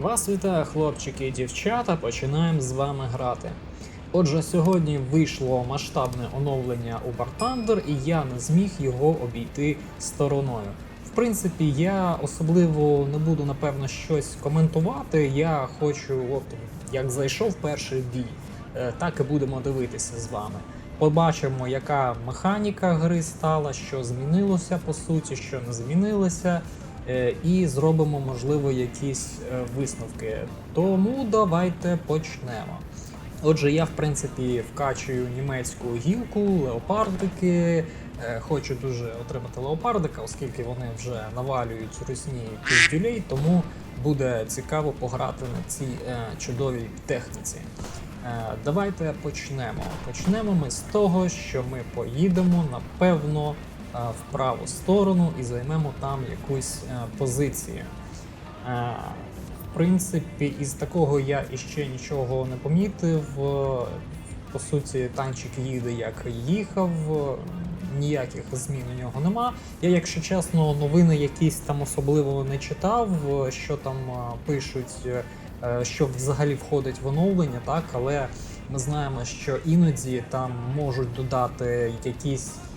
Вас вітає хлопчики і дівчата, починаємо з вами грати. Отже, сьогодні вийшло масштабне оновлення у Thunder, і я не зміг його обійти стороною. В принципі, я особливо не буду напевно щось коментувати. Я хочу, от як зайшов перший бій, е, так і будемо дивитися з вами. Побачимо, яка механіка гри стала, що змінилося по суті, що не змінилося, і зробимо, можливо, якісь е, висновки. Тому давайте почнемо. Отже, я в принципі вкачую німецьку гілку, леопардики. Е, Хочу дуже отримати леопардика, оскільки вони вже навалюють русні піздюлей, тому буде цікаво пограти на цій е, чудовій техніці. Е, Давайте почнемо. Почнемо ми з того, що ми поїдемо напевно е, в праву сторону і займемо там якусь е, позицію. Е, В принципі, із такого я іще нічого не помітив. Е, По суті, танчик їде як їхав, е, ніяких змін у нього нема. Я, якщо чесно, новини якісь там особливо не читав, е, що там е, пишуть, е, е, що взагалі входить в оновлення, так, але ми знаємо, що іноді там можуть додати якісь е,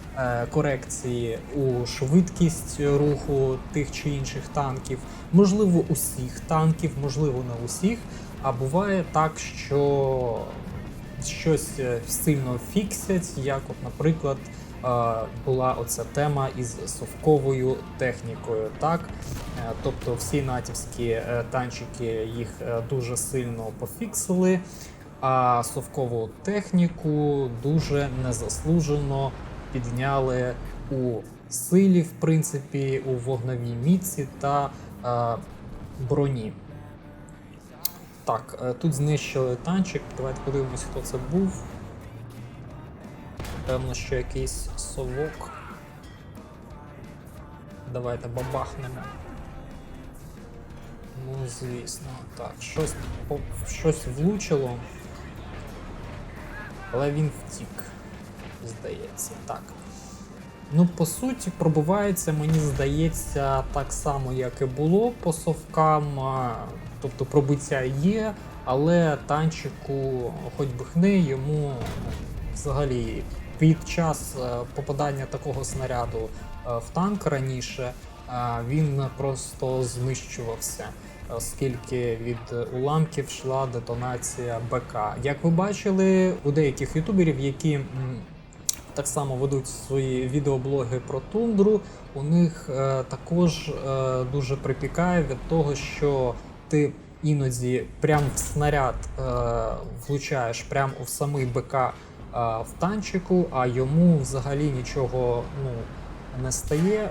корекції у швидкість руху тих чи інших танків, можливо, усіх танків, можливо, не усіх. А буває так, що щось е, сильно фіксять, як, от, наприклад, е, була оця тема із совковою технікою. Так? Е, Тобто всі натівські е, танчики їх е, дуже сильно пофіксили, а совкову техніку дуже незаслужено підняли у силі, в принципі, у вогневій міці та е, броні. Так, е, тут знищили танчик. Давайте подивимось, хто це був. Певно, що якийсь совок. Давайте бабахнемо. Ну, звісно, так. Щось, щось влучило. Але він втік, здається. Так. Ну, по суті, пробивається, мені здається, так само, як і було по совкам. Тобто пробиття є, але танчику, хоч би хни, йому взагалі під час е, попадання такого снаряду е, в танк раніше він просто знищувався. Оскільки від уламків йшла детонація БК. Як ви бачили, у деяких ютуберів, які так само ведуть свої відеоблоги про тундру. У них е, також е, дуже припікає від того, що ти іноді прям в снаряд е, влучаєш прям у самий БК в танчику, а йому взагалі нічого ну, не стає.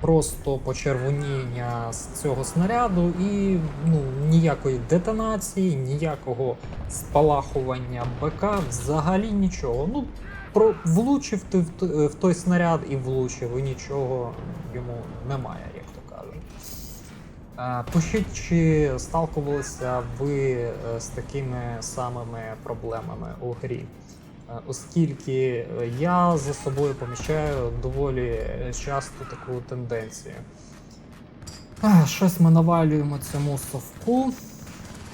Просто почервоніння з цього снаряду і ну, ніякої детонації, ніякого спалахування БК, взагалі нічого. Ну, про влучив ти в, той снаряд і влучив, і нічого йому немає, як то кажуть. Е, Пишіть, чи сталкувалися ви е, з такими самими проблемами у грі. Е, Оскільки я за собою помічаю доволі часто таку тенденцію. Щось ми навалюємо цьому совку,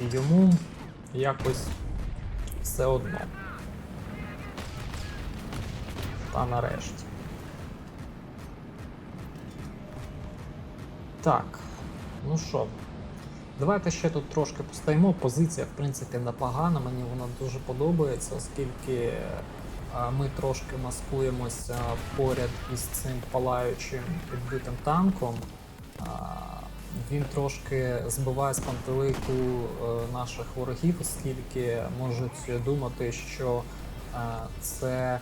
і йому якось все одно. Та нарешті. Так, ну що, давайте ще тут трошки постоїмо. Позиція, в принципі, непогана, мені вона дуже подобається, оскільки е, ми трошки маскуємося поряд із цим палаючим підбитим танком. Він трошки збиває з пантелику е, наших ворогів, оскільки можуть думати, що е, це е,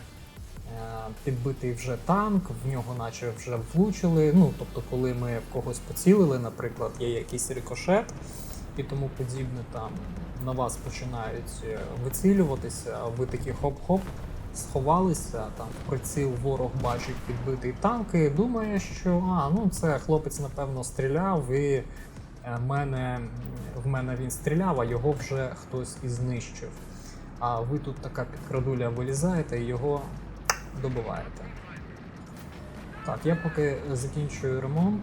підбитий вже танк, в нього наче вже влучили. Ну, тобто, коли ми в когось поцілили, наприклад, є якийсь рикошет і тому подібне, там на вас починають е, вицілюватися, а ви такі хоп-хоп. Сховалися, там приціл ворог бачить підбитий танк і думає, що а, ну це хлопець, напевно, стріляв, і е, мене, в мене він стріляв, а його вже хтось і знищив. А ви тут така підкрадуля вилізаєте і його добиваєте. Так, я поки закінчую ремонт.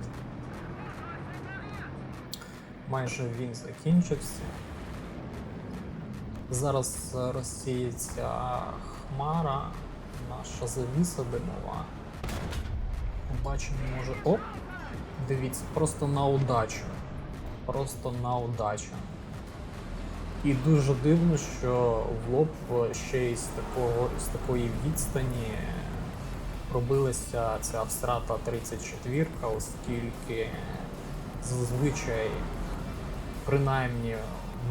Майже він закінчився. Зараз розсіється хмара, наша завіса димова. Бачимо, може. Оп! Дивіться, просто на удачу. Просто на удачу. І дуже дивно, що в лоб ще із такого з такої відстані робилася ця встрата 34, оскільки зазвичай, принаймні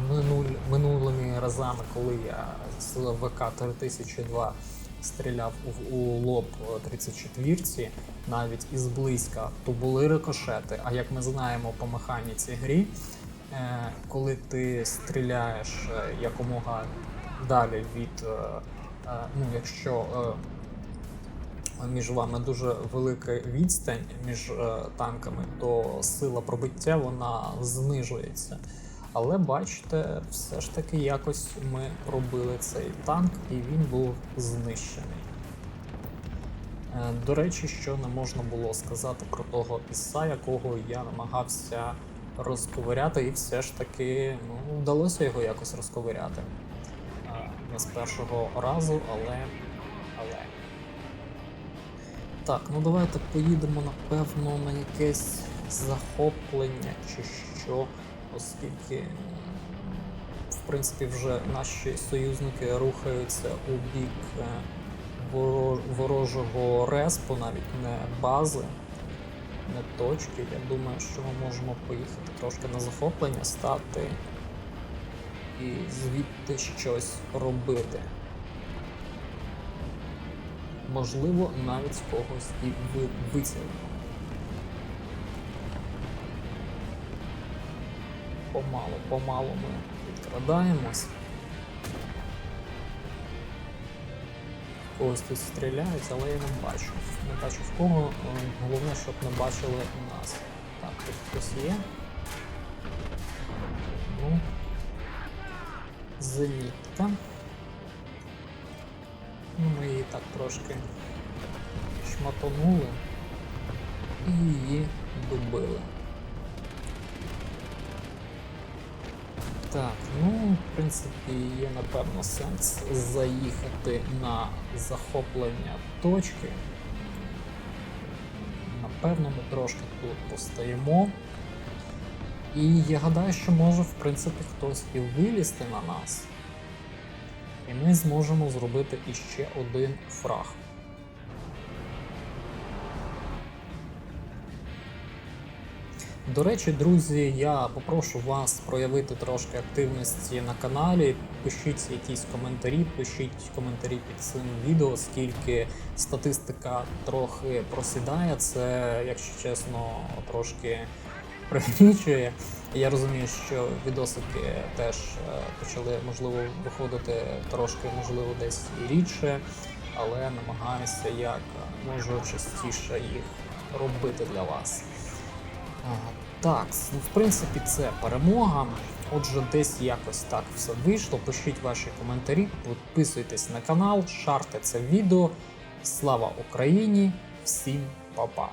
минуль, минулими разами, коли я з ВК 3002 стріляв у, у лоб 34 навіть із близька, то були рикошети. А як ми знаємо по механіці грі, коли ти стріляєш е, якомога далі від, е, е, ну якщо е, між вами дуже велика відстань між е, танками, то сила пробиття вона знижується. Але бачите, все ж таки якось ми пробили цей танк і він був знищений. Е, До речі, що не можна було сказати про того іса, якого я намагався розковиряти, і все ж таки ну, вдалося його якось розковиряти. Не з першого разу, але. але. Так, ну давайте поїдемо напевно на якесь захоплення чи що, оскільки в принципі вже наші союзники рухаються у бік е, ворожого респу, навіть не бази, не точки. Я думаю, що ми можемо поїхати трошки на захоплення, стати і звідти щось робити. Можливо, навіть когось і ви вицілимо. Помалу, помалу ми відкрадаємось. Когось тут стріляють, але я не бачу. Не бачу в кого. Е, Головне, щоб не бачили нас. Так, тут хтось є. Ну. Зенітка. Ну, ми її так трошки шматонули і принципі, є напевно сенс заїхати на захоплення точки. Напевно, ми трошки тут постоїмо. І я гадаю, що може, в принципі, хтось і вилізти на нас. І ми зможемо зробити іще один фраг. До речі, друзі, я попрошу вас проявити трошки активності на каналі. Пишіть якісь коментарі, пишіть коментарі під цим відео, оскільки статистика трохи просідає. Це, якщо чесно, трошки пригнічує. Я розумію, що відосики теж е, почали можливо виходити трошки, можливо, десь і рідше, але намагаюся як можу частіше їх робити для вас. Так, ну, в принципі, це перемога. Отже, десь якось так все вийшло. Пишіть ваші коментарі, підписуйтесь на канал, шарте це відео. Слава Україні! Всім па-па!